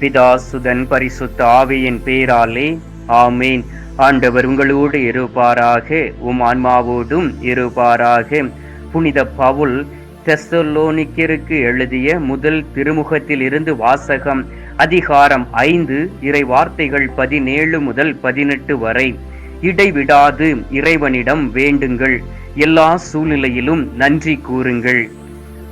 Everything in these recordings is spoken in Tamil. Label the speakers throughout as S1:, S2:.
S1: பிதாசுதன் பரிசுத்த ஆவியின் பேராலே ஆமேன். ஆண்டவர் உங்களோடு இருப்பாராக உம் ஆன்மாவோடும் இருப்பாராக. புனித பவுல் தெசலோனிக்கிற்கு எழுதிய முதல் திருமுகத்தில் இருந்து வாசகம் அதிகாரம் ஐந்து இறை வார்த்தைகள் பதினேழு முதல் பதினெட்டு வரை. இடைவிடாது இறைவனிடம் வேண்டுங்கள். எல்லா சூழ்நிலையிலும் நன்றி கூறுங்கள்.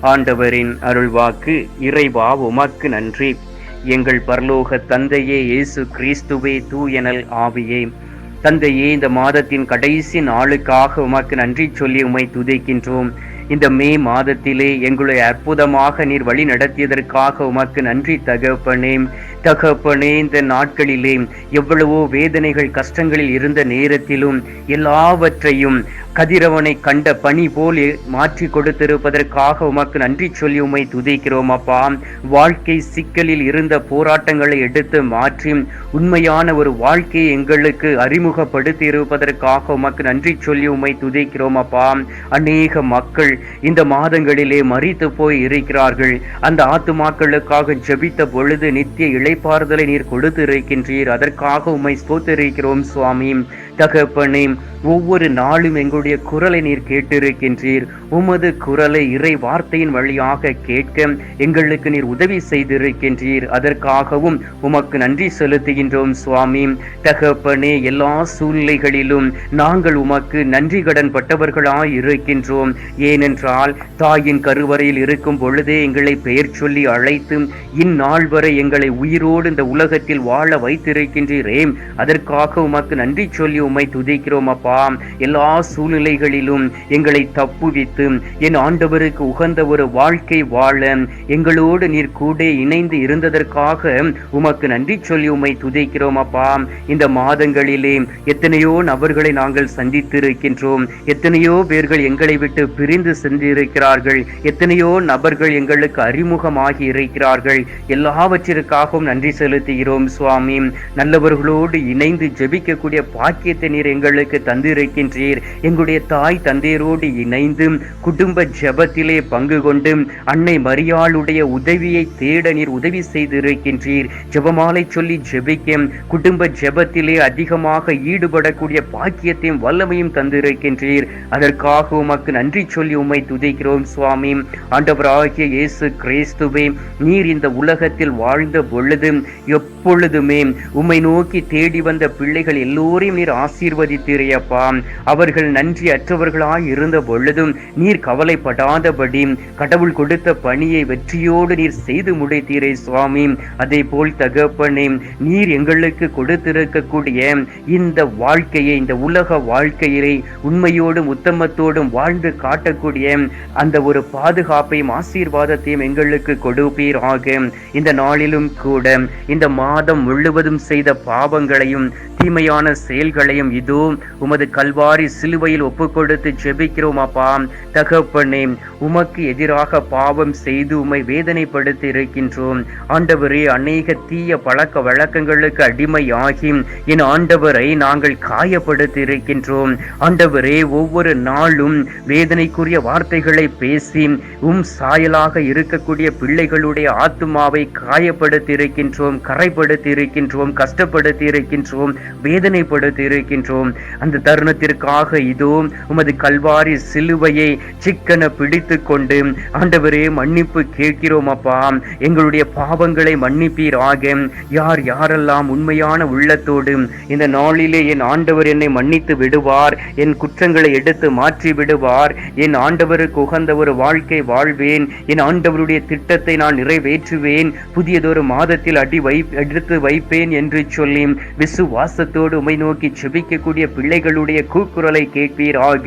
S1: ஆண்டவரின் அருள்வாக்கு இறைவா உமக்கு நன்றி. எங்கள் பரலோக தந்தையே இயேசு கிறிஸ்துவே தூயனல் ஆவியே. தந்தையே இந்த மாதத்தின் கடைசி நாளுக்காக உமக்கு நன்றி சொல்லி உம்மை துதைக்கின்றோம். இந்த மே மாதத்திலே எங்களை அற்புதமாக நீர் வழி நடத்தியதற்காக உமக்கு நன்றி தகப்பனே தகப்பனே இந்த நாட்களிலே எவ்வளவோ வேதனைகள் கஷ்டங்களில் இருந்த நேரத்திலும் எல்லாவற்றையும் கதிரவனை கண்ட பணி போல் மாற்றி கொடுத்திருப்பதற்காக உமக்கு நன்றி சொல்லி உமை துதிக்கிறோம் அப்பா. வாழ்க்கை சிக்கலில் இருந்த போராட்டங்களை எடுத்து மாற்றி உண்மையான ஒரு வாழ்க்கையை எங்களுக்கு அறிமுகப்படுத்தி இருப்பதற்காக உமக்கு நன்றி சொல்லி உமை துதிக்கிறோம் அப்பா. அநேக மக்கள் இந்த மாதங்களிலே மறித்து போய் இருக்கிறார்கள். அந்த ஆத்துமாக்களுக்காக ஜெபித்த பொழுது நித்திய இளைப்பாறுதலை நீர் கொடுத்து இருக்கின்றீர் அதற்காக உம்மை ஸ்தோத்திருக்கிறோம் சுவாமி. தகப்பனே ஒவ்வொரு நாளும் எங்களுடைய குரலை நீர் கேட்டிருக்கின்றீர். உமது குரலை இறை வார்த்தையின் வழியாக கேட்க எங்களுக்கு நீர் உதவி செய்திருக்கின்றீர். அதற்காகவும் உமக்கு நன்றி செலுத்துகின்றோம் சுவாமி. தகப்பனே எல்லா சூழ்நிலைகளிலும் நாங்கள் உமக்கு நன்றி கடன் பட்டவர்களாய் இருக்கின்றோம். ஏனென்றால் தாயின் கருவறையில் இருக்கும் பொழுதே எங்களை பெயர் சொல்லி அழைத்து இந்நாள் வரை எங்களை உயிரோடு இந்த உலகத்தில் வாழ வைத்திருக்கின்றீரே. அதற்காக உமக்கு நன்றி சொல்லி உம்மை துதிக்கிறோம் அப்பா. எல்லா சூழ்நிலைகளிலும் எங்களை தப்புவித்து என் ஆண்டவருக்கு உகந்த ஒரு வாழ்க்கை வாழ எங்களோடு நீர் கூட இணைந்து இருந்ததற்காக உமக்கு நன்றி சொல்லி உம்மை துதைக்கிறோம் அப்பா. இந்த மாதங்களிலே எத்தனையோ நபர்களை நாங்கள் சந்தித்திருக்கின்றோம். எத்தனையோ பேர்கள் எங்களை விட்டு பிரிந்து சென்றிருக்கிறார்கள். எத்தனையோ நபர்கள் எங்களுக்கு அறிமுகமாகி இருக்கிறார்கள். எல்லாவற்றிற்காகவும் நன்றி செலுத்துகிறோம் சுவாமி. நல்லவர்களோடு இணைந்து ஜெபிக்கக்கூடிய பாக்கியத்தை நீர் எங்களுக்கு தந்து தந்திருக்கின்றீர். எங்களுடைய தாய் தந்தையரோடு இணைந்து குடும்ப ஜெபத்திலே பங்கு கொண்டு அன்னை மரியாளுடைய உதவியை தேட நீர் உதவி செய்திருக்கின்றீர். ஜபமாலை சொல்லி ஜெபிக்க குடும்ப ஜெபத்திலே அதிகமாக ஈடுபடக்கூடிய பாக்கியத்தையும் வல்லமையும் தந்திருக்கின்றீர். அதற்காக உமக்கு நன்றி சொல்லி உம்மை துதிக்கிறோம் சுவாமி. ஆண்டவராகிய இயேசு கிறிஸ்துவே நீர் இந்த உலகத்தில் வாழ்ந்த பொழுது எப்பொழுதுமே உம்மை நோக்கி தேடி வந்த பிள்ளைகள் எல்லோரையும் நீர் ஆசீர்வதித்தீரையப்பா அவர்கள் நன்றி அற்றவர்களாய் இருந்த பொழுதும் நீர் கவலைப்படாதபடி கடவுள் கொடுத்த பணியை வெற்றியோடு நீர் செய்து முடித்தீரே சுவாமி. அதே போல் தகப்பனே நீர் எங்களுக்கு கொடுத்திருக்கக்கூடிய இந்த வாழ்க்கையை இந்த உலக வாழ்க்கையிலே உண்மையோடும் உத்தமத்தோடும் வாழ்ந்து காட்டக்கூடிய அந்த ஒரு பாதுகாப்பையும் ஆசீர்வாதத்தையும் எங்களுக்கு கொடுப்பீராக. இந்த நாளிலும் கூட இந்த மாதம் முழுவதும் செய்த பாவங்களையும் தீமையான செயல்களையும் இதோ உமது உமது கல்வாரி சிலுவையில் ஒப்பு கொடுத்து ஜெபிக்கிறோம் அப்பா. தகப்பனே உமக்கு எதிராக பாவம் செய்து உமை வேதனைப்படுத்தி இருக்கின்றோம் ஆண்டவரே அநேக தீய பழக்க வழக்கங்களுக்கு அடிமையாகி என் ஆண்டவரை நாங்கள் காயப்படுத்தி இருக்கின்றோம் ஆண்டவரே ஒவ்வொரு நாளும் வேதனைக்குரிய வார்த்தைகளை பேசி உம் சாயலாக இருக்கக்கூடிய பிள்ளைகளுடைய ஆத்மாவை காயப்படுத்தி இருக்கின்றோம் கரைப்படுத்தி இருக்கின்றோம் கஷ்டப்படுத்தி இருக்கின்றோம் வேதனைப்படுத்தி இருக்கின்றோம் அந்த தருணத்திற்காக இதோ உமது கல்வாரி சிலுவையை சிக்கன பிடித்து கொண்டு ஆண்டவரே மன்னிப்பு கேட்கிறோம் அப்பா. எங்களுடைய பாவங்களை மன்னிப்பீராக. யார் யாரெல்லாம் உண்மையான உள்ளத்தோடு இந்த நாளிலே என் ஆண்டவர் என்னை மன்னித்து விடுவார் என் குற்றங்களை எடுத்து மாற்றி விடுவார் என் ஆண்டவருக்கு உகந்த ஒரு வாழ்க்கை வாழ்வேன் என் ஆண்டவருடைய திட்டத்தை நான் நிறைவேற்றுவேன் புதியதொரு மாதத்தில் அடி வை எடுத்து வைப்பேன் என்று சொல்லி விசுவாசத்தோடு உமை நோக்கி செபிக்கக்கூடிய பிள்ளைகளுடைய கூக்குரலை கேட்பீராக.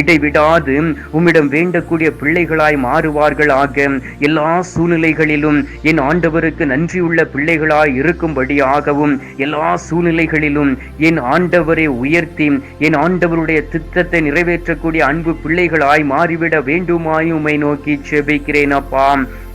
S1: இடைவிடாது. உம்மிடம் வேண்டக்கூடிய பிள்ளைகளாய் மாறுவார்கள் ஆக எல்லா சூழ்நிலைகளிலும் என் ஆண்டவருக்கு நன்றியுள்ள பிள்ளைகளாய் இருக்கும்படியாகவும் எல்லா சூழ்நிலைகளிலும் என் ஆண்டவரை உயர்த்தி என் ஆண்டவருடைய திட்டத்தை நிறைவேற்றக்கூடிய அன்பு பிள்ளைகளாய் மாறிவிட வேண்டுமாய் உம்மை நோக்கி செபிக்கிறேன் அப்பா.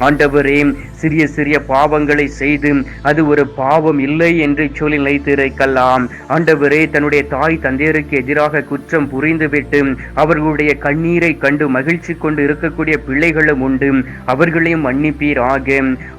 S1: ஆண்டவரே சிறிய சிறிய பாவங்களை செய்து அது ஒரு பாவம் இல்லை என்று சொல்லி நிலைத்திருக்கலாம் ஆண்டவரே தன்னுடைய தாய் தந்தையருக்கு எதிராக குற்றம் புரிந்துவிட்டு அவர்களுடைய கண்ணீரை கண்டு மகிழ்ச்சி கொண்டு இருக்கக்கூடிய பிள்ளைகளும் உண்டு. அவர்களையும் மன்னிப்பீராக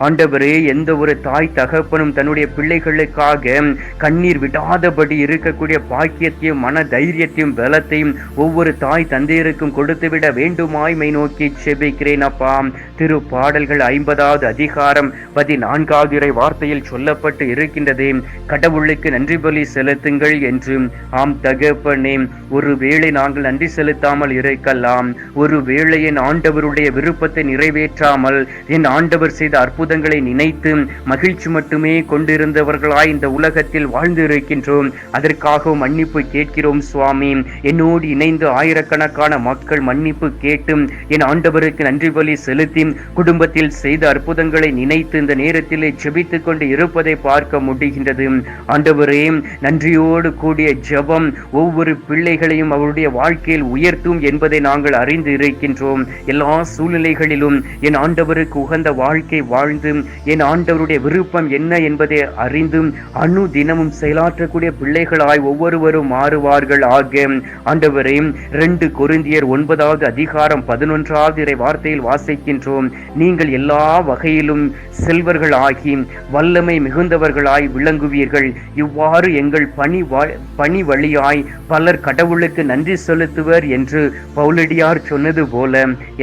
S1: ஆண்டவரே எந்த ஒரு தாய் தகப்பனும் தன்னுடைய பிள்ளைகளுக்காக கண்ணீர் விடாதபடி இருக்கக்கூடிய பாக்கியத்தையும் மன தைரியத்தையும் பலத்தையும் ஒவ்வொரு தாய் தந்தையருக்கும் கொடுத்துவிட வேண்டுமாய்மை நோக்கி செபிக்கிறேன் அப்பா. திரு பாடல்கள் ஐம்பதாவது அதிகாரம் பதினான்காவது இறை வார்த்தையில் சொல்லப்பட்டு இருக்கின்றதே. கடவுளுக்கு நன்றி பலி செலுத்துங்கள் என்று. ஆம் தகப்பனே ஒருவேளை நாங்கள் நன்றி செலுத்தாமல் இருக்கலாம் ஒருவேளை என் ஆண்டவருடைய விருப்பத்தை நிறைவேற்றாமல் என் ஆண்டவர் செய்த அற்புதங்களை நினைத்து மகிழ்ச்சி மட்டுமே கொண்டிருந்தவர்களாய் இந்த உலகத்தில் வாழ்ந்து இருக்கின்றோம் அதற்காக மன்னிப்பு கேட்கிறோம் சுவாமி. என்னோடு இணைந்து ஆயிரக்கணக்கான மக்கள் மன்னிப்பு கேட்டும் என் ஆண்டவருக்கு நன்றி பலி செலுத்தி குடும்பத்தில் செய்த அற்புதங்களை நினைத்து இந்த நேரத்திலே செபித்துக் கொண்டு இருப்பதை பார்க்க முடிகின்றது. ஆண்டவரே நன்றியோடு கூடிய ஜெபம் ஒவ்வொரு பிள்ளைகளையும் அவருடைய வாழ்க்கையில் உயர்த்தும் என்பதை நாங்கள் அறிந்து இருக்கின்றோம். எல்லா சூழ்நிலைகளிலும் என் ஆண்டவருக்கு உகந்த வாழ்க்கை வாழ்ந்து என் ஆண்டவருடைய விருப்பம் என்ன என்பதை அறிந்தும் அணு தினமும் செயலாற்றக்கூடிய பிள்ளைகளாய் ஒவ்வொருவரும் மாறுவார்கள். ஆக ஆண்டவரே ரெண்டு கொருந்தியர் ஒன்பதாவது அதிகாரம் பதினொன்றாவது இறை வார்த்தையில் வாசிக்கின்றோம். நீங்கள் எல்லா வகையிலும் செல்வர்கள் ஆகி வல்லமை மிகுந்தவர்களாய் விளங்குவீர்கள். இவ்வாறு எங்கள் பணி வா- பணி வழியாய் பலர் கடவுளுக்கு நன்றி செலுத்துவர் என்று பவுலடியார் சொன்னது போல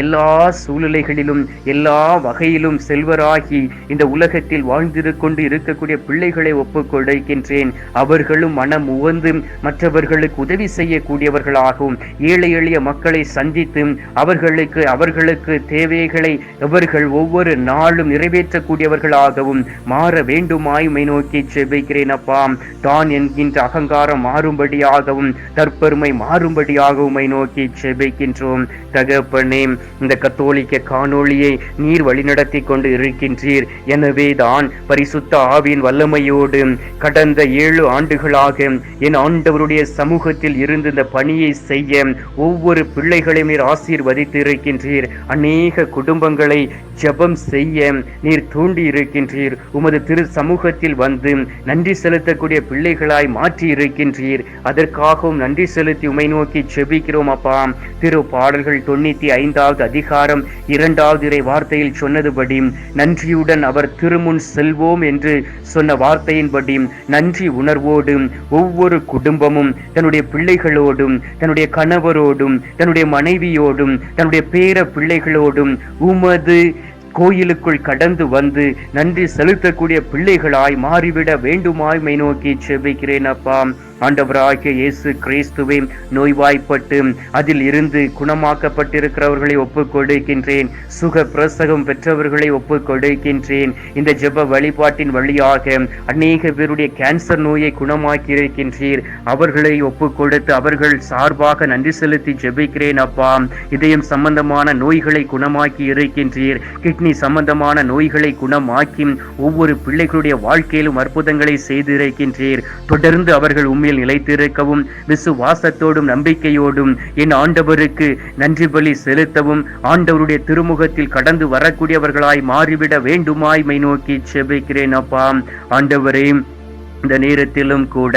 S1: எல்லா சூழ்நிலைகளிலும் எல்லா வகையிலும் செல்வராகி இந்த உலகத்தில் வாழ்ந்திருக்கொண்டு இருக்கக்கூடிய பிள்ளைகளை ஒப்புக்கொடுக்கின்றேன் அவர்களும் மனம் உவந்து மற்றவர்களுக்கு உதவி செய்யக்கூடியவர்களாகவும் ஏழை எளிய மக்களை சந்தித்து அவர்களுக்கு அவர்களுக்கு தேவைகளை அவர்கள் ஒவ்வொரு நாளும் நிறைவேற்றக்கூடியவர்களாகவும் மாற வேண்டுமாய் மை நோக்கி செபிக்கிறேன் அப்பா. தான் என்கின்ற அகங்காரம் மாறும்படியாகவும் தற்பெருமை மாறும்படியாகவும் மை நோக்கி செபிக்கின்றோம். தகப்பனே இந்த கத்தோலிக்க காணொளியை நீர் வழிநடத்தி கொண்டு இருக்கின்றீர். எனவே தான் பரிசுத்த ஆவியின் வல்லமையோடு கடந்த ஏழு ஆண்டுகளாக என் ஆண்டவருடைய சமூகத்தில் இருந்து இந்த பணியை செய்ய ஒவ்வொரு பிள்ளைகளையும் நீர் ஆசீர்வதித்து இருக்கின்றீர் அநேக குடும்பங்களை ஜபம் செய்ய நீர் தூண்டி இருக்கின்றீர் உமது திரு சமூகத்தில் வந்து நன்றி செலுத்தக்கூடிய பிள்ளைகளாய் மாற்றி இருக்கின்றீர் அதற்காக அதற்காகவும் நன்றி செலுத்தி உமை நோக்கி செபிக்கிறோம் அப்பா. திரு பாடல்கள் தொண்ணூத்தி ஐந்தாவது அதிகாரம் இரண்டாவது இறை வார்த்தையில் சொன்னதுபடி நன்றியுடன் அவர் திருமுன் செல்வோம் என்று சொன்ன வார்த்தையின்படி நன்றி உணர்வோடு ஒவ்வொரு குடும்பமும் தன்னுடைய பிள்ளைகளோடும் தன்னுடைய கணவரோடும் தன்னுடைய மனைவியோடும் தன்னுடைய பேர பிள்ளைகளோடும் உமது கோயிலுக்குள் கடந்து வந்து நன்றி செலுத்தக்கூடிய பிள்ளைகளாய் மாறிவிட வேண்டுமாய் மை நோக்கி செபிக்கிறேன் அப்பா. ஆண்டவராகிய இயேசு கிறிஸ்துவை நோய்வாய்ப்பட்டு அதில் இருந்து குணமாக்கப்பட்டிருக்கிறவர்களை ஒப்புக் கொடுக்கின்றேன் சுக பிரசகம் பெற்றவர்களை ஒப்புக் கொடுக்கின்றேன் இந்த ஜெப வழிபாட்டின் வழியாக அநேக பேருடைய கேன்சர் நோயை குணமாக்கி இருக்கின்றீர் அவர்களை ஒப்புக் கொடுத்து அவர்கள் சார்பாக நன்றி செலுத்தி ஜெபிக்கிறேன் அப்பா. இதயம் சம்பந்தமான நோய்களை குணமாக்கி இருக்கின்றீர் கிட்னி சம்பந்தமான நோய்களை குணமாக்கி ஒவ்வொரு பிள்ளைகளுடைய வாழ்க்கையிலும் அற்புதங்களை செய்து இருக்கின்றீர் தொடர்ந்து அவர்கள் உண்மை உண்மையில் நிலைத்திருக்கவும் விசுவாசத்தோடும் நம்பிக்கையோடும் என் ஆண்டவருக்கு நன்றி பலி செலுத்தவும் ஆண்டவருடைய திருமுகத்தில் கடந்து வரக்கூடியவர்களாய் மாறிவிட வேண்டுமாய் மை நோக்கி செபிக்கிறேன் அப்பா. ஆண்டவரே இந்த நேரத்திலும் கூட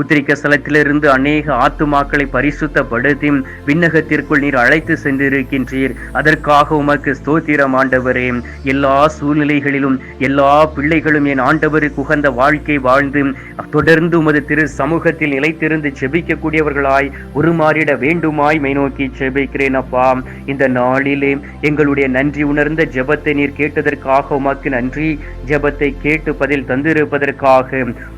S1: உத்திரிக்க ஸ்தலத்திலிருந்து அநேக ஆத்துமாக்களை பரிசுத்தப்படுத்தி விண்ணகத்திற்குள் நீர் அழைத்து சென்றிருக்கின்றீர். அதற்காக உமக்கு ஸ்தோத்திரம் ஆண்டவரே. எல்லா சூழ்நிலைகளிலும் எல்லா பிள்ளைகளும் என் ஆண்டவருக்கு உகந்த வாழ்க்கை வாழ்ந்து தொடர்ந்து உமது திரு சமூகத்தில் நிலைத்திருந்து செபிக்கக்கூடியவர்களாய் உருமாறிட வேண்டுமாய் மை நோக்கி செபிக்கிறேன் அப்பா. இந்த நாளிலே எங்களுடைய நன்றி உணர்ந்த ஜெபத்தை நீர் கேட்டதற்காக உமக்கு நன்றி. ஜெபத்தை கேட்டு பதில் தந்திருப்பதற்காக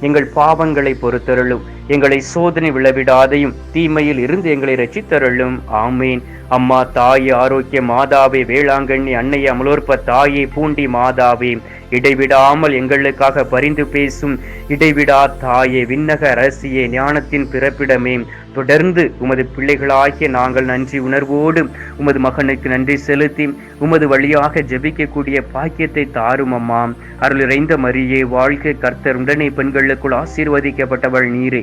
S1: எங்கள் பாவங்களை பொறுத்தருளும். எங்களை சோதனை விழவிடாதையும் தீமையில் இருந்து எங்களை ரட்சித்தருளும் ஆமேன். அம்மா தாயே ஆரோக்கிய மாதாவே வேளாங்கண்ணி அன்னை அமலோற்ப தாயே பூண்டி மாதாவே இடைவிடாமல் எங்களுக்காக பரிந்து பேசும். இடைவிடா தாயே விண்ணக அரசியே ஞானத்தின் பிறப்பிடமே. தொடர்ந்து உமது பிள்ளைகளாகிய நாங்கள் நன்றி உணர்வோடு உமது மகனுக்கு நன்றி செலுத்தி உமது வழியாக ஜெபிக்கக்கூடிய பாக்கியத்தை தாரும் அம்மா அருள் இறைந்த மரியே வாழ்க்கை கர்த்தர். உடனே பெண்களுக்குள் ஆசீர்வதிக்கப்பட்டவள் நீரே.